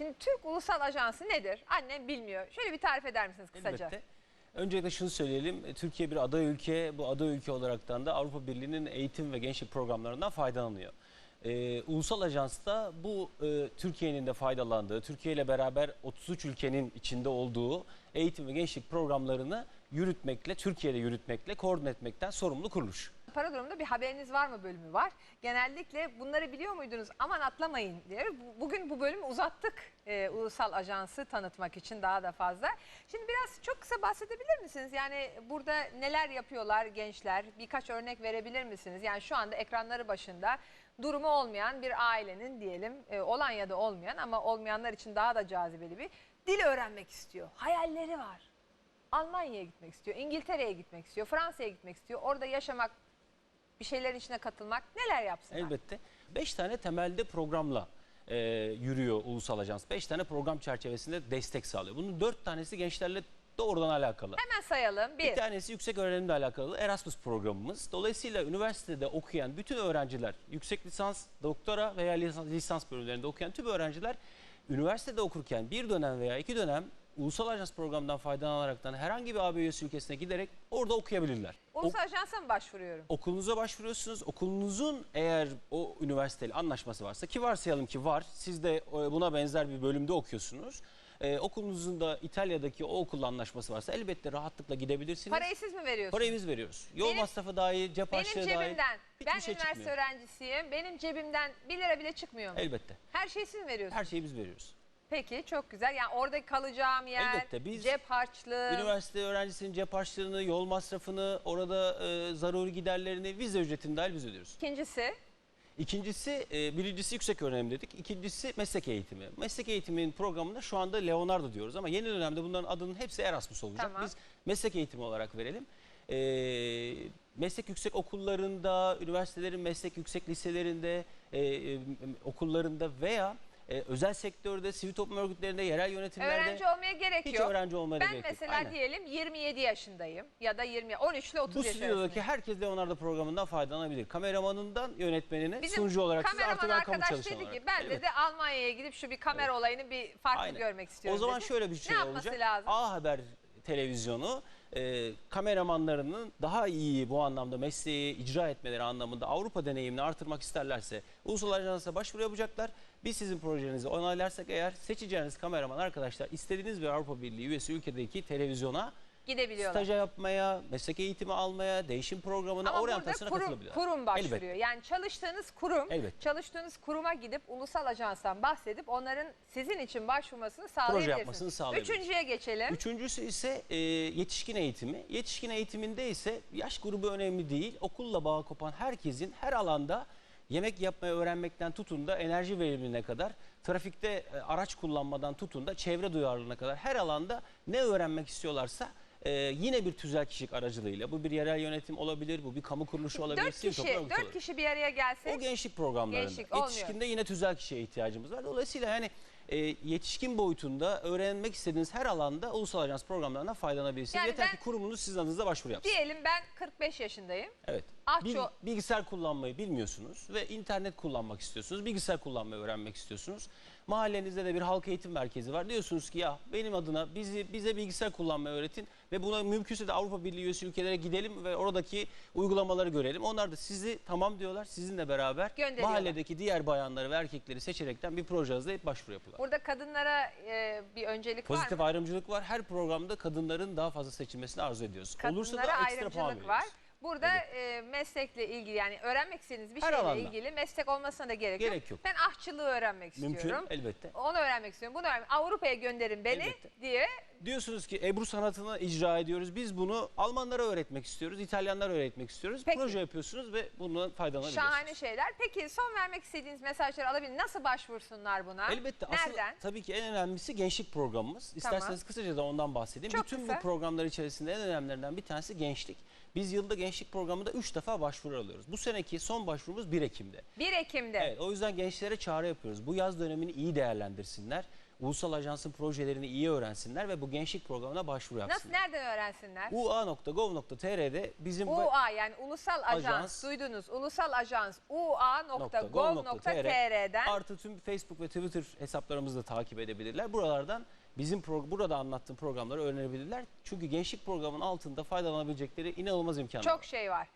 Şimdi Türk Ulusal Ajansı nedir? Annem bilmiyor. Şöyle bir tarif eder misiniz kısaca? Elbette. Öncelikle şunu söyleyelim. e, Türkiye bir aday ülke. Bu aday ülke olaraktan da Avrupa Birliği'nin eğitim ve gençlik programlarından faydalanıyor. Ee, Ulusal Ajans da bu e, Türkiye'nin de faydalandığı, Türkiye ile beraber 33 ülkenin içinde olduğu eğitim ve gençlik programlarını yürütmekle, Türkiye'de yürütmekle, koordine etmekten sorumlu kuruluş. Para durumunda bir haberiniz var mı bölümü var. Genellikle bunları biliyor muydunuz? Aman atlamayın diye. Bu- Bugün bu bölümü uzattık e, ulusal ajansı tanıtmak için daha da fazla. Şimdi biraz çok kısa bahsedebilir misiniz? Yani burada neler yapıyorlar gençler? Birkaç örnek verebilir misiniz? Yani şu anda ekranları başında durumu olmayan bir ailenin diyelim e, olan ya da olmayan ama olmayanlar için daha da cazibeli bir dil öğrenmek istiyor. Hayalleri var. Almanya'ya gitmek istiyor, İngiltere'ye gitmek istiyor, Fransa'ya gitmek istiyor. Orada yaşamak, bir şeylerin içine katılmak neler yapsınlar? Elbette. 5 tane temelde programla e, yürüyor Ulusal Ajans. 5 tane program çerçevesinde destek sağlıyor. Bunun 4 tanesi gençlerle doğrudan alakalı. Hemen sayalım. Bir, Bir tanesi yüksek öğrenimle alakalı Erasmus programımız. Dolayısıyla üniversitede okuyan bütün öğrenciler, yüksek lisans, doktora veya lisans, lisans bölümlerinde okuyan tüm öğrenciler üniversitede okurken bir dönem veya iki dönem Ulusal Ajans programından faydalanaraktan herhangi bir AB üyesi ülkesine giderek orada okuyabilirler. Ulusal ajansa mı başvuruyorum? okulunuza başvuruyorsunuz. Okulunuzun eğer o üniversiteyle anlaşması varsa ki varsayalım ki var. Siz de e, buna benzer bir bölümde okuyorsunuz. Ee, okulunuzun da İtalya'daki o okulla anlaşması varsa elbette rahatlıkla gidebilirsiniz. Parayı siz mi veriyorsunuz? Parayı biz veriyoruz. Yol Benim- masrafı dahil, cep Benim harçlığı dahil. cebimden, ben şey üniversite çıkmıyor. öğrencisiyim. Benim cebimden 1 lira bile çıkmıyor mu? Elbette. Her şeyi siz mi veriyorsunuz? Her şeyi biz veriyoruz. Peki çok güzel. Yani orada kalacağım yer, Elbette, biz cep harçlığı. Üniversite öğrencisinin cep harçlığını, yol masrafını, orada e, zaruri giderlerini, vize ücretini dahil biz ödüyoruz. İkincisi İkincisi, e, birincisi yüksek öğrenim dedik. İkincisi meslek eğitimi. Meslek eğitiminin programında şu anda Leonardo diyoruz ama yeni dönemde bunların adının hepsi Erasmus olacak. Tamam. Biz meslek eğitimi olarak verelim. E, meslek yüksek okullarında, üniversitelerin meslek yüksek liselerinde, e, e, okullarında veya e, özel sektörde, sivil toplum örgütlerinde, yerel yönetimlerde öğrenci olmaya gerek hiç yok. öğrenci olmaya Ben gerek yok. mesela Aynen. diyelim 27 yaşındayım ya da 20 13 ile 30 Bu yaş stüdyodaki herkes Leonardo programından faydalanabilir. Kameramanından yönetmenine, Bizim sunucu olarak siz artı ben kamu arkadaş çalışanı dedi ki olarak. ben Elbette. dedi Almanya'ya gidip şu bir kamera olayını bir farklı Aynen. görmek istiyorum O zaman dedi. şöyle bir şey ne olacak. lazım? A Haber televizyonu e, kameramanlarının daha iyi bu anlamda mesleği icra etmeleri anlamında Avrupa deneyimini artırmak isterlerse Ulusal Ajans'a başvuru yapacaklar. Biz sizin projenizi onaylarsak eğer seçeceğiniz kameraman arkadaşlar istediğiniz bir Avrupa Birliği üyesi ülkedeki televizyona Gidebiliyorlar. staja yapmaya, meslek eğitimi almaya, değişim programına, Ama burada oryantasyona kurum, katılabilirler. kurum başvuruyor. Elbette. Yani çalıştığınız kurum, Elbette. çalıştığınız kuruma gidip ulusal ajanstan bahsedip onların sizin için başvurmasını sağlayabilirsiniz. yapmasını sağlayabiliriz. Üçüncüye geçelim. Üçüncüsü ise e, yetişkin eğitimi. Yetişkin eğitiminde ise yaş grubu önemli değil. Okulla bağ kopan herkesin her alanda yemek yapmayı öğrenmekten tutun da enerji verimine kadar, trafikte e, araç kullanmadan tutun da çevre duyarlılığına kadar her alanda ne öğrenmek istiyorlarsa e, yine bir tüzel kişilik aracılığıyla bu bir yerel yönetim olabilir, bu bir kamu kuruluşu olabilir, Dört sivil kişi, toplum örgütü dört olabilir. kişi bir araya gelse O gençlik programlarında. Gençlik olmuyor. Yetişkinde yine tüzel kişiye ihtiyacımız var. Dolayısıyla yani e, yetişkin boyutunda öğrenmek istediğiniz her alanda ulusal ajans programlarından faydalanabilirsiniz. Yani Yeter ben- ki kurumunuz sizin adınıza başvuru yapsın. diyelim ben 45 yaşındayım. Evet. Ah, çok- bilgisayar kullanmayı bilmiyorsunuz ve internet kullanmak istiyorsunuz. Bilgisayar kullanmayı öğrenmek istiyorsunuz. Mahallenizde de bir halk eğitim merkezi var. Diyorsunuz ki ya benim adına bizi bize bilgisayar kullanmayı öğretin ve buna mümkünse de Avrupa Birliği üyesi ülkelere gidelim ve oradaki uygulamaları görelim. Onlar da sizi tamam diyorlar. Sizinle beraber mahalledeki diğer bayanları ve erkekleri seçerekten bir proje hazırlayıp başvuru yapıyorlar. Burada kadınlara e, bir öncelik var Pozitif mı? ayrımcılık var. Her programda kadınların daha fazla seçilmesini arzu ediyoruz. Olursa da Kadınlara ekstra puan ayrımcılık var. Burada e, meslekle ilgili yani öğrenmek istediğiniz bir Her şeyle alanda. ilgili meslek olmasına da gerek, Gerek yok. Ben ahçılığı öğrenmek Mümkün istiyorum. elbette. Onu öğrenmek istiyorum. Bunu öğrenmek. Avrupa'ya gönderin beni Elbette. diye. Diyorsunuz ki Ebru sanatını icra ediyoruz. Biz bunu Almanlara öğretmek istiyoruz, İtalyanlara öğretmek istiyoruz. Peki. Proje yapıyorsunuz ve bundan faydalanabiliyorsunuz. Şahane şeyler. Peki son vermek istediğiniz mesajları alabilir. Nasıl başvursunlar buna? Elbette. Asıl Nereden? tabii ki en önemlisi gençlik programımız. İsterseniz kısaca da ondan bahsedeyim. Çok Bütün kısa. bu programlar içerisinde en önemlilerinden bir tanesi gençlik. Biz yılda gençlik programında 3 defa başvuru alıyoruz. Bu seneki son başvurumuz 1 Ekim'de. 1 Ekim'de. Evet, o yüzden gençlere çağrı yapıyoruz. Bu yaz dönemini iyi değerlendirsinler. Ulusal Ajans'ın projelerini iyi öğrensinler ve bu gençlik programına başvuru Nasıl yapsınlar. nereden öğrensinler? ua.gov.tr'de bizim UA yani Ulusal Ajans. Ajans. Duydunuz. Ulusal Ajans ua.gov.tr'den Artı tüm Facebook ve Twitter hesaplarımızı da takip edebilirler. Buralardan bizim pro- burada anlattığım programları öğrenebilirler. Çünkü gençlik programının altında faydalanabilecekleri inanılmaz imkanlar var. çok şey var.